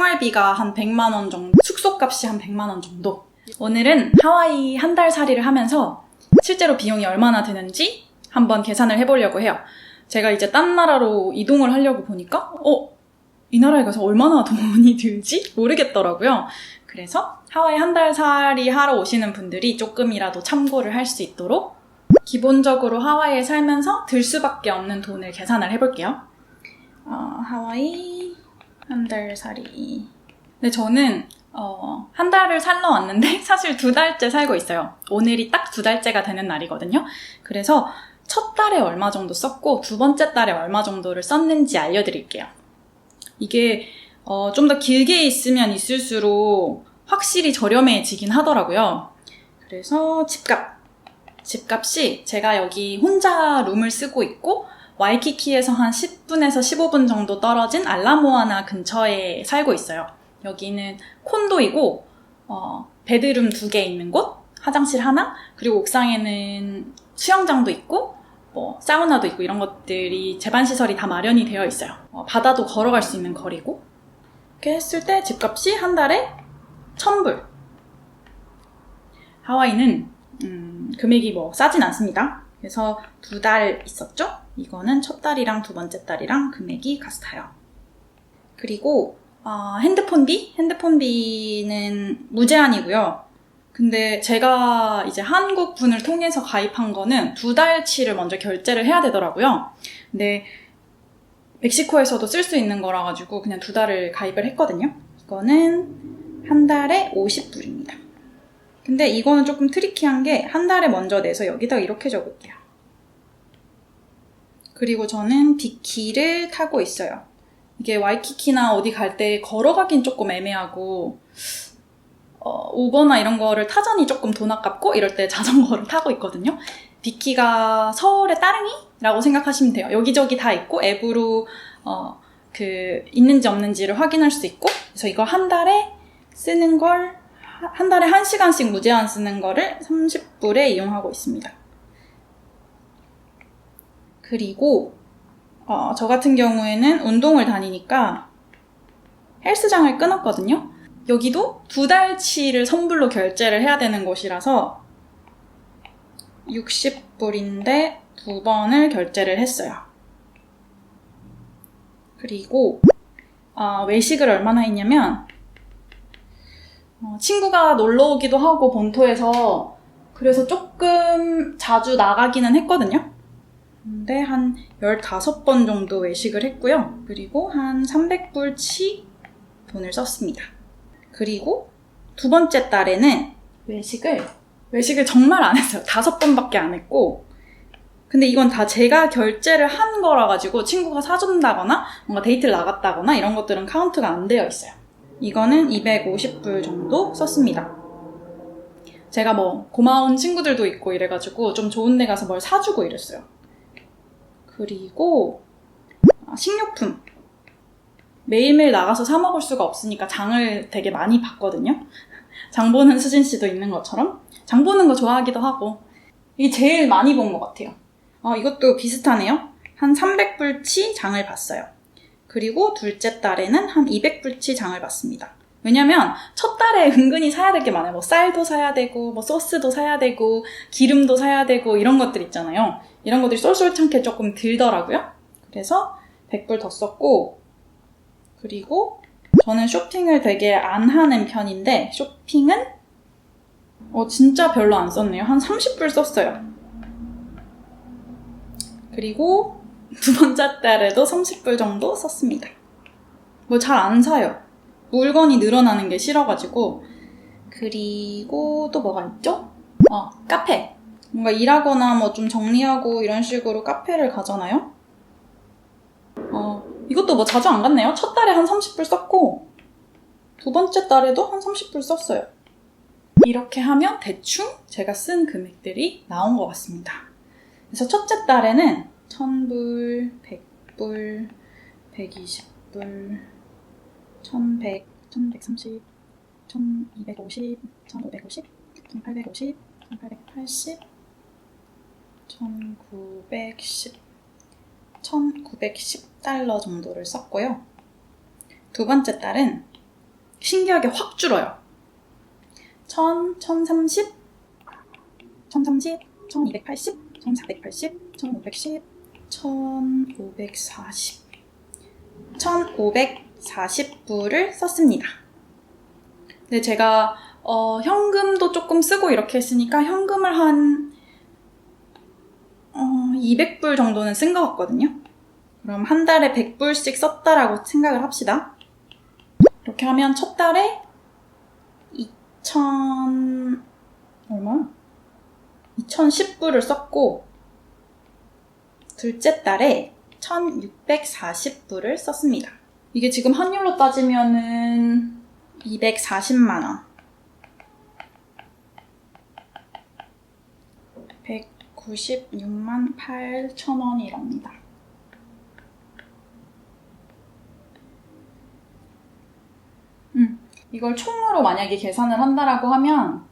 생활비가 한 100만 원 정도, 숙소값이 한 100만 원 정도. 오늘은 하와이 한 달 살이를 하면서 실제로 비용이 얼마나 드는지 한번 계산을 해보려고 해요. 제가 이제 딴 나라로 이동을 하려고 보니까, 어, 이 나라에 가서 얼마나 돈이 들지? 모르겠더라고요. 그래서 하와이 한 달 살이 하러 오시는 분들이 조금이라도 참고를 할 수 있도록 기본적으로 하와이에 살면서 들 수밖에 없는 돈을 계산을 해볼게요. 어, 하와이 한 달 살이. 근데 저는 어, 한 달을 살러 왔는데 사실 두 달째 살고 있어요. 오늘이 딱 두 달째가 되는 날이거든요. 그래서 첫 달에 얼마 정도 썼고 두 번째 달에 얼마 정도를 썼는지 알려드릴게요. 이게 어, 좀 더 길게 있으면 있을수록 확실히 저렴해지긴 하더라고요. 그래서 집값. 집값이 제가 여기 혼자 룸을 쓰고 있고 와이키키에서 한 10분에서 15분 정도 떨어진 알라모아나 근처에 살고 있어요. 여기는 콘도이고 어, 베드룸 두 개 있는 곳, 화장실 하나, 그리고 옥상에는 수영장도 있고 뭐 사우나도 있고 이런 것들이 제반 시설이 다 마련이 되어 있어요. 어, 바다도 걸어갈 수 있는 거리고 이렇게 했을 때 집값이 한 달에 1000불. 하와이는 음, 금액이 뭐 싸진 않습니다. 그래서 두 달 있었죠? 이거는 첫 달이랑 두 번째 달이랑 금액이 같아요. 그리고 어, 핸드폰비? 핸드폰비는 무제한이고요. 근데 제가 이제 한국 분을 통해서 가입한 거는 두 달치를 먼저 결제를 해야 되더라고요. 근데 멕시코에서도 쓸 수 있는 거라 가지고 그냥 두 달을 가입을 했거든요. 이거는 한 달에 50불입니다. 근데 이거는 조금 트리키한 게 한 달에 먼저 내서 여기다 이렇게 적을게요. 그리고 저는 비키를 타고 있어요. 이게 와이키키나 어디 갈 때 걸어가긴 조금 애매하고 어, 우버나 이런 거를 타자니 조금 돈 아깝고 이럴 때 자전거를 타고 있거든요. 비키가 서울의 따릉이라고 생각하시면 돼요. 여기저기 다 있고 앱으로 어, 그 있는지 없는지를 확인할 수 있고 그래서 이거 한 달에 쓰는 걸 한 달에 한 시간씩 무제한 쓰는 거를 30불에 이용하고 있습니다. 그리고 어, 저 같은 경우에는 운동을 다니니까 헬스장을 끊었거든요. 여기도 두 달치를 선불로 결제를 해야 되는 곳이라서 60불인데 두 번을 결제를 했어요. 그리고 어, 외식을 얼마나 했냐면 어, 친구가 놀러 오기도 하고 본토에서 그래서 조금 자주 나가기는 했거든요. 근데 한 15번 정도 외식을 했고요. 그리고 한 300불치 돈을 썼습니다. 그리고 두 번째 달에는 외식을 외식을 정말 안 했어요. 다섯 번밖에 안 했고 근데 이건 다 제가 결제를 한 거라 가지고 친구가 사준다거나 뭔가 데이트를 나갔다거나 이런 것들은 카운트가 안 되어 있어요. 이거는 250불 정도 썼습니다. 제가 뭐 고마운 친구들도 있고 이래가지고 좀 좋은 데 가서 뭘 사주고 이랬어요. 그리고 아, 식료품. 매일매일 나가서 사 먹을 수가 없으니까 장을 되게 많이 봤거든요. 장 보는 수진 씨도 있는 것처럼 장 보는 거 좋아하기도 하고 이게 제일 많이 본 것 같아요. 어, 이것도 비슷하네요. 한 300불치 장을 봤어요. 그리고 둘째 달에는 한 200불치 장을 봤습니다. 왜냐면 첫 달에 은근히 사야 될 게 많아요. 뭐 쌀도 사야 되고, 뭐 소스도 사야 되고, 기름도 사야 되고 이런 것들 있잖아요. 이런 것들이 쏠쏠창게 조금 들더라고요. 그래서 100불 더 썼고, 그리고 저는 쇼핑을 되게 안 하는 편인데 쇼핑은 어 진짜 별로 안 썼네요. 한 30불 썼어요. 그리고 두 번째 달에도 30불 정도 썼습니다. 뭐 잘 안 사요. 물건이 늘어나는 게 싫어가지고. 그리고 또 뭐가 있죠? 어, 카페. 뭔가 일하거나 뭐 좀 정리하고 이런 식으로 카페를 가잖아요? 어, 이것도 뭐 자주 안 갔네요. 첫 달에 한 30불 썼고, 두 번째 달에도 한 30불 썼어요. 이렇게 하면 대충 제가 쓴 금액들이 나온 것 같습니다. 그래서 첫째 달에는 1000불, 100불, 120불, 1100, 1130, 1250, 1550, 1850, 1880, 1910, 1910달러 정도를 썼고요. 두 번째 달은 신기하게 확 줄어요. 1000, 1030, 1030, 1280, 1480, 1510, 1540. 1540불을 썼습니다. 근데 제가 어, 현금도 조금 쓰고 이렇게 했으니까 현금을 한 어, 200불 정도는 쓴 것 같거든요. 그럼 한 달에 100불씩 썼다라고 생각을 합시다. 이렇게 하면 첫 달에 2000 얼마? 2010불을 썼고 둘째 달에 1640불을 썼습니다. 이게 지금 환율로 따지면은 240만 원. 196만 8천 원이랍니다. 음, 이걸 총으로 만약에 계산을 한다라고 하면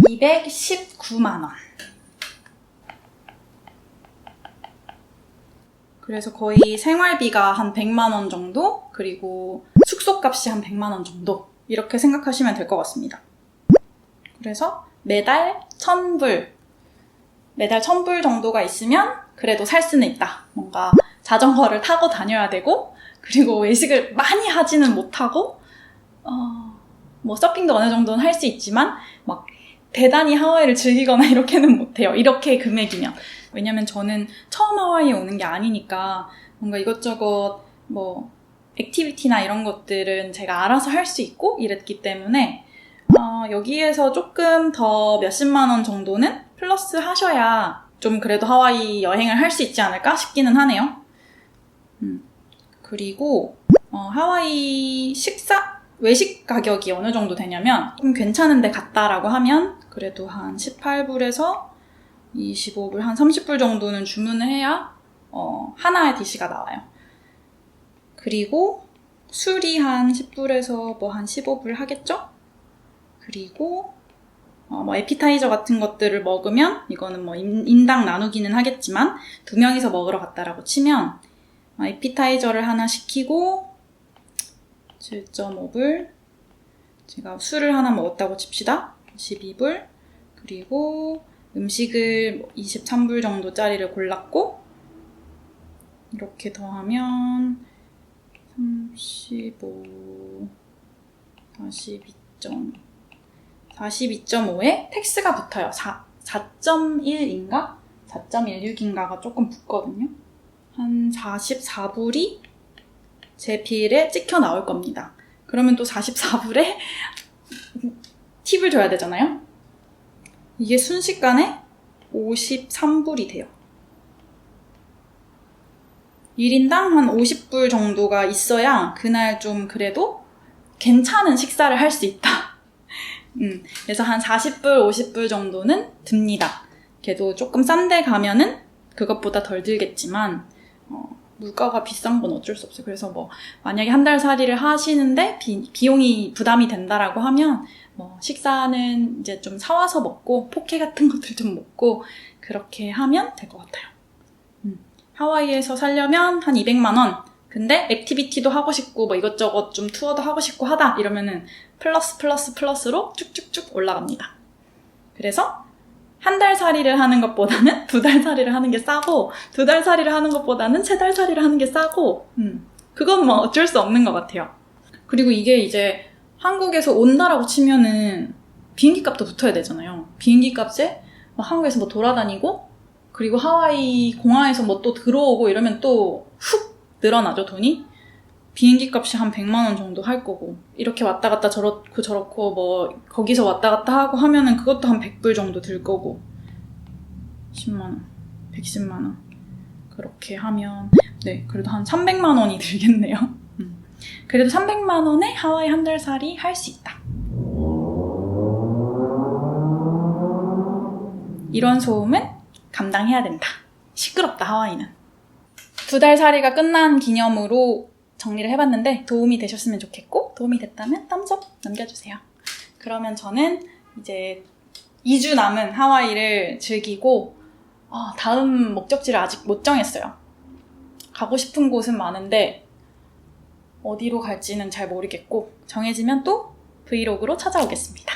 219만 원. 그래서 거의 생활비가 한 100만 원 정도, 그리고 숙소 값이 한 100만 원 정도, 이렇게 생각하시면 될 것 같습니다. 그래서 매달 1000불, 매달 1000불 정도가 있으면 그래도 살 수는 있다. 뭔가 자전거를 타고 다녀야 되고, 그리고 외식을 많이 하지는 못하고, 어, 뭐 서핑도 어느 정도는 할 수 있지만, 막 대단히 하와이를 즐기거나 이렇게는 못해요. 이렇게 금액이면. 왜냐면 저는 처음 하와이에 오는 게 아니니까 뭔가 이것저것 뭐 액티비티나 이런 것들은 제가 알아서 할 수 있고 이랬기 때문에 어, 여기에서 조금 더 몇십만 원 정도는 플러스 하셔야 좀 그래도 하와이 여행을 할 수 있지 않을까 싶기는 하네요. 음. 그리고 어, 하와이 식사 외식 가격이 어느 정도 되냐면 좀 괜찮은데 갔다라고 하면 그래도 한 18불에서 25불, 한 30불 정도는 주문을 해야 어, 하나의 디시가 나와요. 그리고 술이 한 10불에서 뭐 한 15불 하겠죠? 그리고 어, 뭐 에피타이저 같은 것들을 먹으면 이거는 뭐 인, 인당 나누기는 하겠지만 두 명이서 먹으러 갔다라고 치면 어, 에피타이저를 하나 시키고 7.5불 제가 술을 하나 먹었다고 칩시다. 12불 그리고 음식을 23불 정도짜리를 골랐고 이렇게 더하면 35 42점 42.5에 텍스가 붙어요. 4, 4.1인가? 4.16인가가 조금 붙거든요. 한 44불이 제 비일에 찍혀 나올 겁니다. 그러면 또 44불에 팁을 줘야 되잖아요. 이게 순식간에 53불이 돼요. 1인당 한 50불 정도가 있어야 그날 좀 그래도 괜찮은 식사를 할 수 있다. 음, 그래서 한 40불, 50불 정도는 듭니다. 그래도 조금 싼 데 가면은 그것보다 덜 들겠지만, 어, 물가가 비싼 건 어쩔 수 없어요. 그래서 뭐, 만약에 한 달 살이를 하시는데 비, 비용이 부담이 된다라고 하면, 뭐, 식사는 이제 좀 사와서 먹고, 포케 같은 것들 좀 먹고, 그렇게 하면 될 것 같아요. 음, 하와이에서 살려면 한 200만 원. 근데 액티비티도 하고 싶고, 뭐 이것저것 좀 투어도 하고 싶고 하다. 이러면은 플러스 플러스 플러스로 쭉쭉쭉 올라갑니다. 그래서 한 달 살이를 하는 것보다는 두 달 살이를 하는 게 싸고, 두 달 살이를 하는 것보다는 세 달 살이를 하는 게 싸고, 음, 그건 뭐 어쩔 수 없는 것 같아요. 그리고 이게 이제 한국에서 온다라고 치면은 비행기 값도 붙어야 되잖아요. 비행기 값에 막 한국에서 뭐 돌아다니고, 그리고 하와이 공항에서 뭐 또 들어오고 이러면 또 훅 늘어나죠, 돈이? 비행기 값이 한 100만 원 정도 할 거고 이렇게 왔다 갔다 저렇고 저렇고 뭐 거기서 왔다 갔다 하고 하면은 그것도 한 100불 정도 들 거고 10만 원, 110만 원 그렇게 하면 네 그래도 한 300만 원이 들겠네요. 음. 그래도 300만 원에 하와이 한 달 살이 할 수 있다. 이런 소음은 감당해야 된다. 시끄럽다 하와이는. 두 달 살이가 끝난 기념으로 정리를 해봤는데 도움이 되셨으면 좋겠고 도움이 됐다면 땀점 남겨주세요. 그러면 저는 이제 2주 남은 하와이를 즐기고 어, 다음 목적지를 아직 못 정했어요. 가고 싶은 곳은 많은데 어디로 갈지는 잘 모르겠고 정해지면 또 브이로그로 찾아오겠습니다.